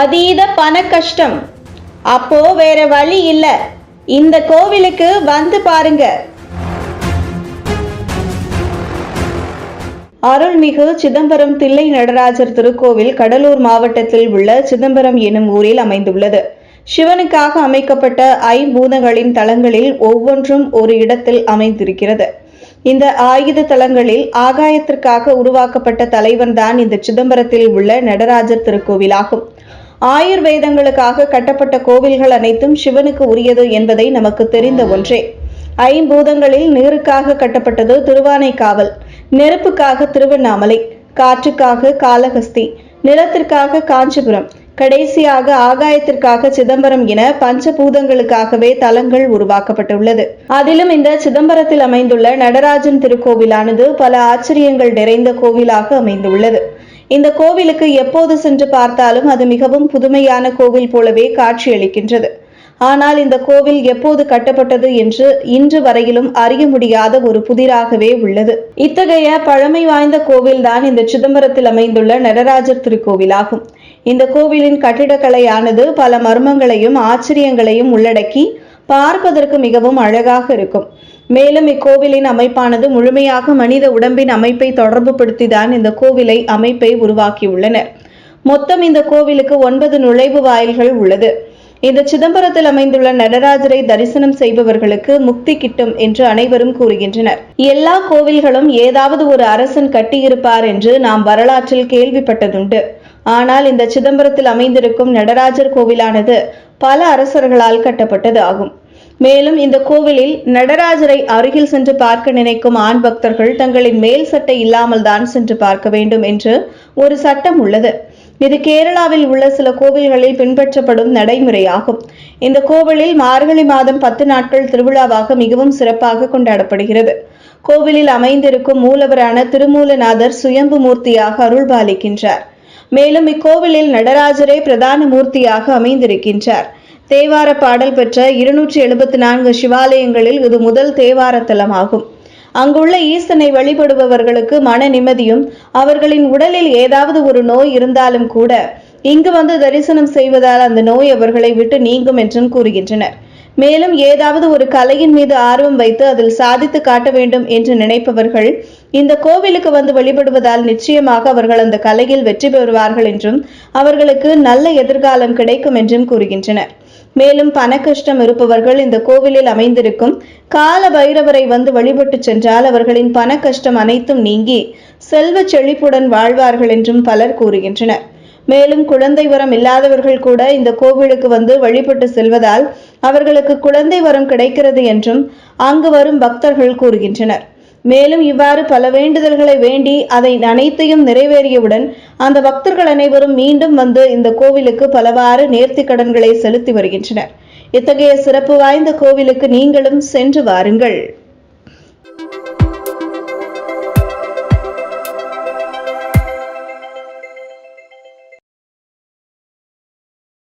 அதீத பண கஷ்டம். அப்போ வேற வழி இல்ல. இந்த கோவிலுக்கு வந்து பாருங்க. அருள்மிகு சிதம்பரம் தில்லை நடராஜர் திருக்கோவில் கடலூர் மாவட்டத்தில் உள்ள சிதம்பரம் எனும் ஊரில் அமைந்துள்ளது. சிவனுக்காக அமைக்கப்பட்ட ஐம்பூதங்களின் தலங்களில் ஒவ்வொன்றும் ஒரு இடத்தில் அமைந்திருக்கிறது. இந்த ஆயுத தலங்களில் ஆகாயத்திற்காக உருவாக்கப்பட்ட தலைவன்தான் இந்த சிதம்பரத்தில் உள்ள நடராஜர் திருக்கோவிலாகும். ஆயுர்வேதங்களுக்காக கட்டப்பட்ட கோவில்கள் அனைத்தும் சிவனுக்கு உரியது என்பதை நமக்கு தெரிந்த ஒன்றே. ஐம்பூதங்களில் நீருக்காக கட்டப்பட்டது திருவானைக்காவல். நெருப்புக்காக திருவண்ணாமலை காற்றுக்காக காளஹஸ்தி நிலத்திற்காக காஞ்சிபுரம் கடைசியாக ஆகாயத்திற்காக சிதம்பரம் என பஞ்சபூதங்களுக்காகவே தலங்கள் உருவாக்கப்பட்டுள்ளது. அதிலும் இந்த சிதம்பரத்தில் அமைந்துள்ள நடராஜன் திருக்கோவிலானது பல ஆச்சரியங்கள் நிறைந்த கோவிலாக அமைந்துள்ளது. இந்த கோவிலுக்கு எப்போது சென்று பார்த்தாலும் அது மிகவும் புதுமையான கோவில் போலவே காட்சியளிக்கின்றது. ஆனால் இந்த கோவில் எப்போது கட்டப்பட்டது என்று இன்று வரையிலும் அறிய முடியாத ஒரு புதிராகவே உள்ளது. இத்தகைய பழமை வாய்ந்த கோவில்தான் இந்த சிதம்பரத்தில் அமைந்துள்ள நடராஜர் திருக்கோவிலாகும். இந்த கோவிலின் கட்டிடக்கலையானது பல மர்மங்களையும் ஆச்சரியங்களையும் உள்ளடக்கி பார்ப்பதற்கு மிகவும் அழகாக இருக்கும். மேலும் இக்கோவிலின் அமைப்பானது முழுமையாக மனித உடம்பின் அமைப்பை தொடர்புபடுத்திதான் இந்த கோவிலை அமைப்பை உருவாக்கியுள்ளனர். மொத்தம் இந்த கோவிலுக்கு ஒன்பது நுழைவு வாயில்கள் உள்ளது. இந்த சிதம்பரத்தில் அமைந்துள்ள நடராஜரை தரிசனம் செய்பவர்களுக்கு முக்தி கிட்டும் என்று அனைவரும் கூறுகின்றனர். எல்லா கோவில்களும் ஏதாவது ஒரு அரசன் கட்டியிருப்பார் என்று நாம் வரலாற்றில் கேள்விப்பட்டதுண்டு. ஆனால் இந்த சிதம்பரத்தில் அமைந்திருக்கும் நடராஜர் கோவிலானது பல அரசர்களால் கட்டப்பட்டது ஆகும். மேலும் இந்த கோவிலில் நடராஜரை அருகில் சென்று பார்க்க நினைக்கும் ஆண் பக்தர்கள் தங்களின் மேல் சட்டை இல்லாமல் தான் சென்று பார்க்க வேண்டும் என்று ஒரு சட்டம் உள்ளது. இது கேரளாவில் உள்ள சில கோவில்களில் பின்பற்றப்படும் நடைமுறையாகும். இந்த கோவிலில் மார்கழி மாதம் பத்து நாட்கள் திருவிழாவாக மிகவும் சிறப்பாக கொண்டாடப்படுகிறது. கோவிலில் அமைந்திருக்கும் மூலவரான திருமூலநாதர் சுயம்பு மூர்த்தியாக அருள்பாலிக்கின்றார். மேலும் இக்கோவிலில் நடராஜரே பிரதான மூர்த்தியாக அமைந்திருக்கின்றார். தேவார பாடல் பெற்ற இருநூற்றி எழுபத்தி நான்கு சிவாலயங்களில் இது முதல் தேவார தலமாகும். அங்குள்ள ஈசனை வழிபடுபவர்களுக்கு மன நிம்மதியும் அவர்களின் உடலில் ஏதாவது ஒரு நோய் இருந்தாலும் கூட இங்கு வந்து தரிசனம் செய்வதால் அந்த நோய் அவர்களை விட்டு நீங்கும் என்றும் கூறுகின்றனர். மேலும் ஏதாவது ஒரு கலையின் மீது ஆர்வம் வைத்து அதில் சாதித்து காட்ட வேண்டும் என்று நினைப்பவர்கள் இந்த கோவிலுக்கு வந்து வழிபடுவதால் நிச்சயமாக அவர்கள் அந்த கலையில் வெற்றி பெறுவார்கள் என்றும் அவர்களுக்கு நல்ல எதிர்காலம் கிடைக்கும் என்றும் கூறுகின்றனர். மேலும் பண கஷ்டம் இருப்பவர்கள் இந்த கோவிலில் அமைந்திருக்கும் கால பைரவரை வந்து வழிபட்டு சென்றால் அவர்களின் பண கஷ்டம் அனைத்தும் நீங்கி செல்வ செழிப்புடன் வாழ்வார்கள் என்றும் பலர் கூறுகின்றனர். மேலும் குழந்தை வரம் இல்லாதவர்கள் கூட இந்த கோவிலுக்கு வந்து வழிபட்டு செல்வதால் அவர்களுக்கு குழந்தை வரம் கிடைக்கிறது என்றும் அங்கு வரும் பக்தர்கள் கூறுகின்றனர். மேலும் இவ்வாறு பல வேண்டுதல்களை வேண்டி அதை அனைத்தையும் நிறைவேறியவுடன் அந்த பக்தர்கள் அனைவரும் மீண்டும் வந்து இந்த கோவிலுக்கு பலவாறு நேர்த்தி கடன்களை செலுத்தி வருகின்றனர். இத்தகைய சிறப்பு வாய்ந்த கோவிலுக்கு நீங்களும் சென்று வாருங்கள்.